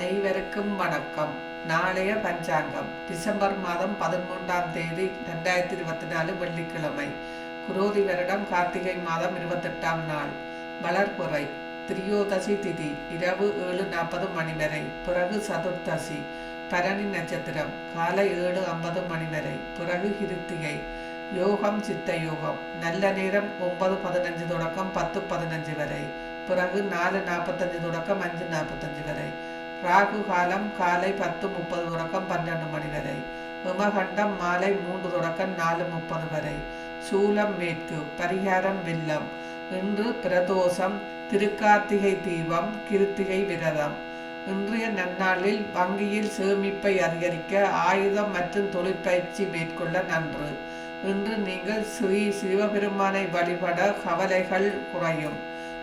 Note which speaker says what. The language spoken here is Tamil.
Speaker 1: அனைவருக்கும் வணக்கம். நாளைய பஞ்சாங்கம். டிசம்பர் மாதம் பதிமூன்றாம் தேதி ரெண்டாயிரத்தி இருபத்தி நாலு வெள்ளிக்கிழமை. குரோதி வருடம் கார்த்திகை மாதம் இருபத்தெட்டாம் நாள். வளர்புறை திரியோதசி திதி இரவு ஏழு நாற்பது மணி வரை. பிறகு சதுர்த்தசி பரணி நட்சத்திரம் காலை ஏழு ஐம்பது மணி வரை. பிறகு கிருத்திகை யோகம் சித்த யோகம் நல்ல நேரம் ஒன்பது பதினஞ்சு தொடக்கம் பத்து பதினஞ்சு வரை. பிறகு நாலு நாற்பத்தஞ்சு தொடக்கம் அஞ்சு நாற்பத்தஞ்சு வரை. ராகு காலம் காலை பத்து முப்பது தொடக்கம் பன்னெண்டு மணி வரை. விமகண்டம் மாலை மூன்று தொடக்கம் நாலு முப்பது வரை. சூலம் மேற்கு பரிகாரம் வெள்ளம். இன்று பிரதோஷம் திருக்கார்த்திகை தீபம் கிருத்திகை விரதம். இன்றைய நன்னாளில் வங்கியில் சேமிப்பை அதிகரிக்க ஆயுதம் மற்றும் தொழிற்பயிற்சி மேற்கொள்ள நன்று. இன்று நீங்கள் ஸ்ரீ சிவபெருமானை வழிபட கவலைகள் குறையும்.